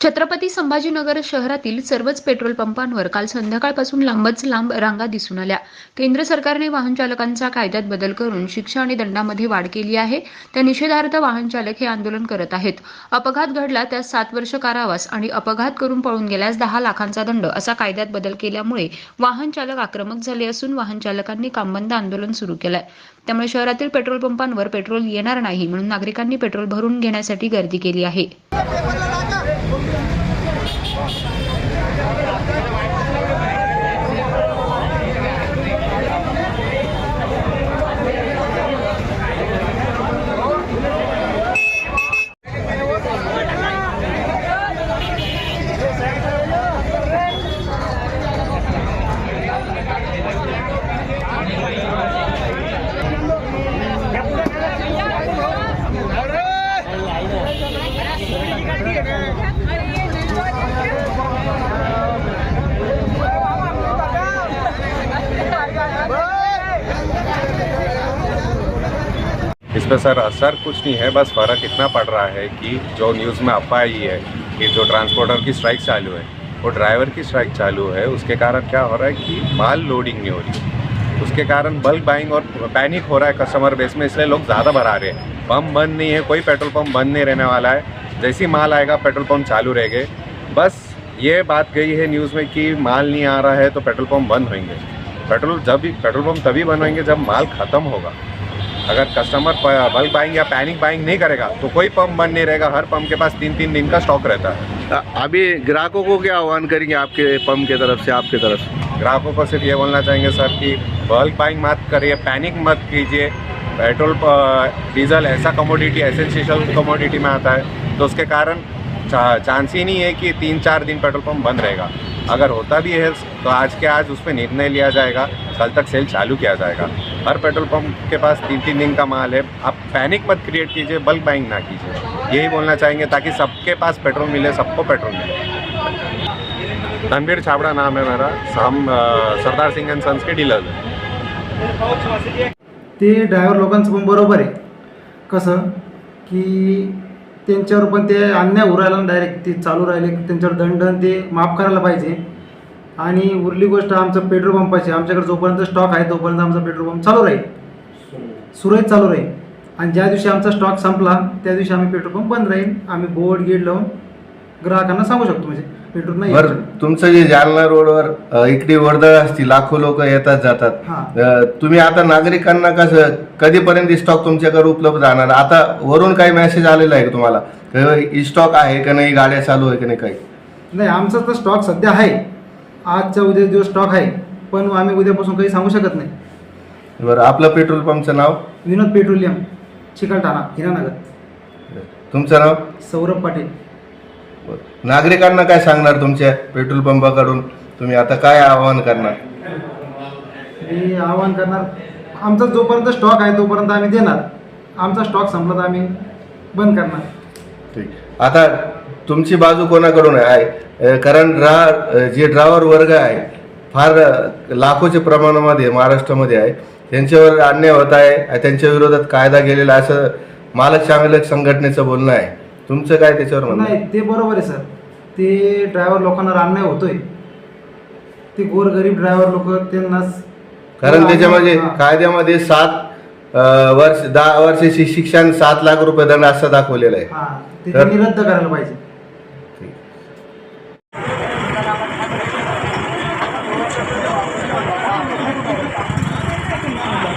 छत्रपती संभाजीनगर शहरातील सर्वच पेट्रोल पंपांवर काल संध्याकाळपासून लांबच लांब रांगा दिसून आल्या. केंद्र सरकारने वाहन चालकांचा कायद्यात बदल करून शिक्षा आणि दंडामध्ये वाढ केली आहे. त्या निषेधार्थ वाहन चालक हे आंदोलन करत आहेत. अपघात घडला त्यास सात वर्ष कारावास आणि अपघात करून पळून गेल्यास दहा लाखांचा दंड असा कायद्यात बदल केल्यामुळे वाहन चालक आक्रमक झाले असून वाहन चालकांनी कामबंद आंदोलन सुरू केलंय. त्यामुळे शहरातील पेट्रोल पंपांवर पेट्रोल येणार नाही म्हणून नागरिकांनी पेट्रोल भरून घेण्यासाठी गर्दी केली आहे. इसमें सर असर कुछ नहीं है, बस फ़र्क इतना पड़ रहा है कि जो न्यूज़ में अफवाह आई है कि जो ट्रांसपोर्टर की स्ट्राइक चालू है, वो ड्राइवर की स्ट्राइक चालू है, उसके कारण क्या हो रहा है कि माल लोडिंग नहीं हो रही। उसके कारण बल्क बाइंग और पैनिक हो रहा है कस्टमर बेस में, इसलिए लोग ज़्यादा भरा रहे हैं। पम्प बंद नहीं है, कोई पेट्रोल पम्प बंद नहीं रहने वाला है। जैसे ही माल आएगा पेट्रोल पम्प चालू रहेंगे बस ये बात गई है न्यूज़ में कि माल नहीं आ रहा है तो पेट्रोल पम्प बंद होंगे। पेट्रोल जब पेट्रोल पम्प तभी बंद होंगे जब माल ख़त्म होगा। अगर कस्टमर बल्क बाइंग या पैनिक बाइंग नहीं करेगा तो कोई पंप बंद नहीं रहेगा। हर पंप के पास तीन तीन दिन का स्टॉक रहता है। अभी ग्राहकों को क्या आह्वान करेंगे आपके पंप के तरफ़ से आपके तरफ़ से? ग्राहकों को सिर्फ़ ये बोलना चाहेंगे सर कि बल्क बाइंग मत करिए पैनिक मत कीजिए। पेट्रोल डीजल ऐसा कमोडिटी एसेंशियल कमोडिटी में आता है तो उसके कारण चांस ही नहीं है कि तीन चार दिन पेट्रोल पंप बंद रहेगा। अगर होता भी है तो आज के आज उस पर निर्णय लिया जाएगा। कल तक सेल चालू किया जाएगा। हर पेट्रोल पंप के पास तीन तीन दिन का माल है। आप पैनिक मत क्रिएट कीजिए बल्क बाइंग ना कीजिए। यही बोलना चाहेंगे ताकि सबके पास पेट्रोल मिले सबको पेट्रोल मिले। रणबीर छाबड़ा नाम है मेरा। साम सरदार सिंह एंड सन्स के डीलर ते ड्रायव्हर लोकांचं पण बरोबर आहे. कसं? की त्यांच्यावर पण ते अन्याय उरायला डायरेक्ट ते चालू राहिले त्यांच्यावर दंड ते माफ करायला पाहिजे. आणि उरली गोष्ट आमचं पेट्रोल पंपाची. आमच्याकडे जोपर्यंत स्टॉक आहे तोपर्यंत आमचा पेट्रोल पंप चालू राहील. सुरळीत चालू राहील. आणि ज्या दिवशी आमचा स्टॉक संपला त्या दिवशी आम्ही पेट्रोल पंप बंद राहील. आम्ही बोर्ड गेट लावून ग्राहकांना सांगू शकतो म्हणजे पेट्रोल नाही बरं तुमचं जे जालना रोडवर इकडे वर्दळ असते लाखो लोक येतात जातात. अ, तुम्ही आता नागरिकांना कसं कधीपर्यंत स्टॉक तुमच्याकडे उपलब्ध राहणार? आता वरून काही मेसेज आलेला आहे का तुम्हाला? स्टॉक आहे का नाही गाड्या चालू आहे का नाही काही? नाही आमचा तर स्टॉक सध्या आहे. आजच्या उद्या दिवस स्टॉक आहे पण आम्ही उद्यापासून काही सांगू शकत नाही. बरं आपलं पेट्रोल पंपचं नाव? विनोद पेट्रोलियम चिकलठाणा हिरानगर. तुमचं नाव? सौरभ पाटील. नागरिकांना काय सांगणार तुमच्या पेट्रोल पंपाकडून तुम्ही आता काय आवाहन करणार? मी आवाहन करणार आमचा जोपर्यंत स्टॉक आहे तोपर्यंत आम्ही देणार. आमचा स्टॉक संपला तर आम्ही बंद करणार. ठीक. आता तुमची बाजू कोणाकडून आहे? कारण ड्रा जे ड्रायव्हर वर्ग आहे फार लाखोच्या प्रमाणामध्ये महाराष्ट्रामध्ये आहे. त्यांच्यावर अन्याय होत आहे त्यांच्या विरोधात कायदा गेलेला असं मालक चांगलक संघटनेचं बोलणं आहे. तुमचं काय त्याच्यावर म्हणणं आहे? नाही ते बरोबर आहे सर. ते ड्रायव्हर लोकांना अन्याय होतोय. ते गोरगरीब ड्रायव्हर लोक त्यांनाच कारण त्याच्यामध्ये. कायद्यामध्ये सात वर्ष दहा वर्षाची शिक्षण सात लाख रुपये दंड असं दाखवलेलं आहे. तर- त्यांनी रद्द करायला पाहिजे.